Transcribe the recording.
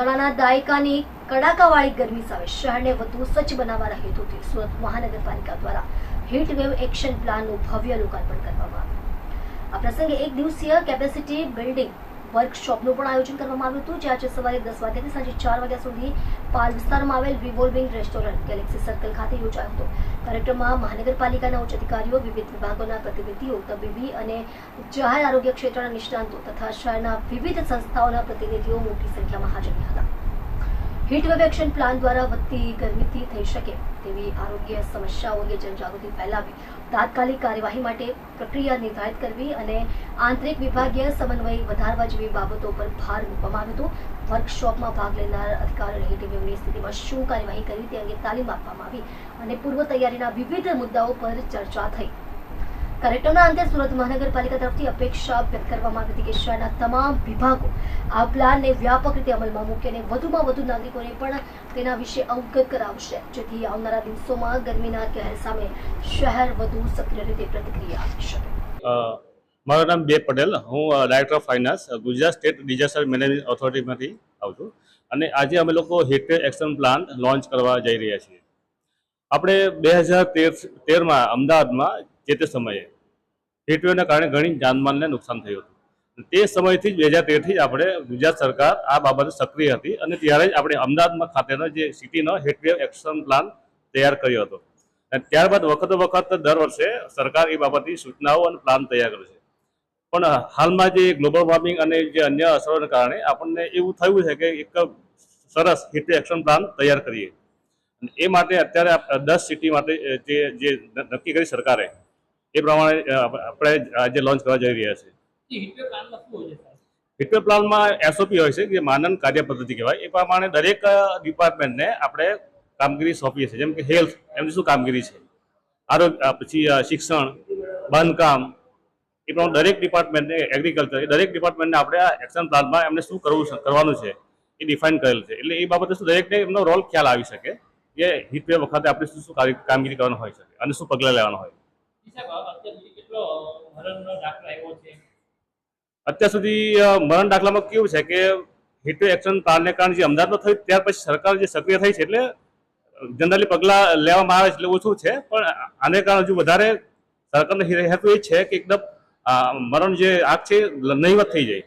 ઉનાળાના દાયકાની કડાકાવાળી ગરમી સામે શહેરને વધુ સ્વચ્છ બનાવવાના હેતુથી સુરત મહાનગરપાલિકા દ્વારા હીટ વેવ એક્શન પ્લાનનું ભવ્ય લોકાર્પણ કરવામાં આવ્યું. આ પ્રસંગે એક દિવસીય કેપેસિટી બિલ્ડિંગ વર્કશોપનું પણ આયોજન કરવામાં આવ્યું હતું, જે આજે સવારે દસ વાગ્યાથી સાંજે ચાર વાગ્યા સુધી પાલ વિસ્તારમાં આવેલ રિવોલ્વિંગ રેસ્ટોરન્ટ ગેલેક્સી સર્કલ ખાતે યોજાયો હતો. કાર્યક્રમમાં મહાનગરપાલિકાના ઉચ્ચ અધિકારીઓ, વિવિધ વિભાગોના પ્રતિનિધિઓ, તબીબી અને જાહેર આરોગ્ય ક્ષેત્રના નિષ્ણાંતો તથા શહેરના વિવિધ સંસ્થાઓના પ્રતિનિધિઓ મોટી સંખ્યામાં હાજર રહ્યા હતા. હીટવેવ એક્શન પ્લાન દ્વારા વધતી ગરમીથી થઈ શકે તેવી આરોગ્ય સમસ્યાઓ અંગે જનજાગૃતિ ફેલાવી. તાત્કાલિક કાર્યવાહી માટે પ્રક્રિયા નિર્ધારિત કરવી અને આંતરિક વિભાગીય સમન્વય વધારવા જેવી બાબતો પર ભાર મૂકવામાં આવ્યો હતો. વર્કશોપમાં ભાગ લેનાર અધિકારીઓને હીટવેવની સ્થિતિમાં શું કાર્યવાહી કરવી તે અંગે તાલીમ આપવામાં આવી અને પૂર્વ તૈયારીના વિવિધ મુદ્દાઓ પર ચર્ચા થઈ. કાર્યક્રમના અંતે સુરત મહાનગરપાલિકા તરફથી અપેક્ષા વ્યક્ત કરવામાં આવી હતી કે શહેરના તમામ વિભાગો આ પ્લાનને વ્યાપક રીતે અમલમાં મૂકી અને વધુમાં વધુ નાગરિકોને પણ તેના વિશે અવગત કરાવશે. જેથી આવનારા દિવસોમાં ગરમીના કહેર સામે શહેર વધુ સક્રિય રીતે પ્રતિક્રિયા આપી શકે. મારું નામ બે પટેલ. હું director of finance Gujarat state disaster management ઓથોરિટીમાંથી આવું છું. અને આજે અમે લોકો હિટ એક્શન પ્લાન લોન્ચ કરવા જઈ રહ્યા છીએ. આપણે બે હજાર તેર, તેરમાં અમદાવાદમાં જે તે સમયે હીટવેવના કારણે ઘણી જાનમાલને નુકસાન થયું હતું. તે સમયથી જ બે હજાર તેરથી જ આપણે ગુજરાત સરકાર આ બાબતે સક્રિય હતી અને ત્યારે જ આપણે અમદાવાદમાં ખાતેનો જે સિટીનો હીટવેવ એક્શન પ્લાન તૈયાર કર્યો હતો. અને ત્યારબાદ વખતો વખત દર વર્ષે સરકાર એ બાબતની સૂચનાઓ અને પ્લાન તૈયાર કરે છે. પણ હાલમાં જે ગ્લોબલ વોર્મિંગ અને જે અન્ય અસરોને કારણે આપણને એવું થયું છે કે એક સરસ હીટવેવ એક્શન પ્લાન તૈયાર કરીએ. એ માટે અત્યારે દસ સિટી માટે જે જે નક્કી કરી સરકારે એ પ્રમાણે આપણે આજે લોન્ચ કરવા જઈ રહ્યા છીએ. હિટવેવ પ્લાનમાં એસઓપી હોય છે જે માનન કાર્ય પદ્ધતિ કહેવાય. એ પ્રમાણે દરેક ડિપાર્ટમેન્ટને આપણે કામગીરી સોંપીએ છીએ. જેમ કે હેલ્થ એમની શું કામગીરી છે? આરોગ્ય પછી શિક્ષણ બાંધકામ એ પ્રમાણે દરેક ડિપાર્ટમેન્ટને એગ્રીકલ્ચર એ દરેક ડિપાર્ટમેન્ટને આપણે આ એક્શન પ્લાનમાં એમને શું કરવું કરવાનું છે એ ડિફાઇન કરેલ છે. એટલે એ બાબતે શું દરેકને એમનો રોલ ખ્યાલ આવી શકે કે હિટવે વખતે આપણે શું શું કામગીરી કરવાનું હોય શકે અને શું પગલાં લેવાના હોય. અત્યાર સુધી મરણ દાખલામાં કેવું છે કે હિટ એક્શન પ્લાનને કારણે જે અમદાવાદમાં થયું, ત્યાર પછી સરકાર જે સક્રિય થઈ છે એટલે જનરલી પગલાં લેવામાં આવે છે એટલે ઓછું છે, પણ આને કારણે હજુ વધારે સરકારને હેતુ એ છે કે એકદમ મરણ જે આગ છે નહીવત થઈ જાય.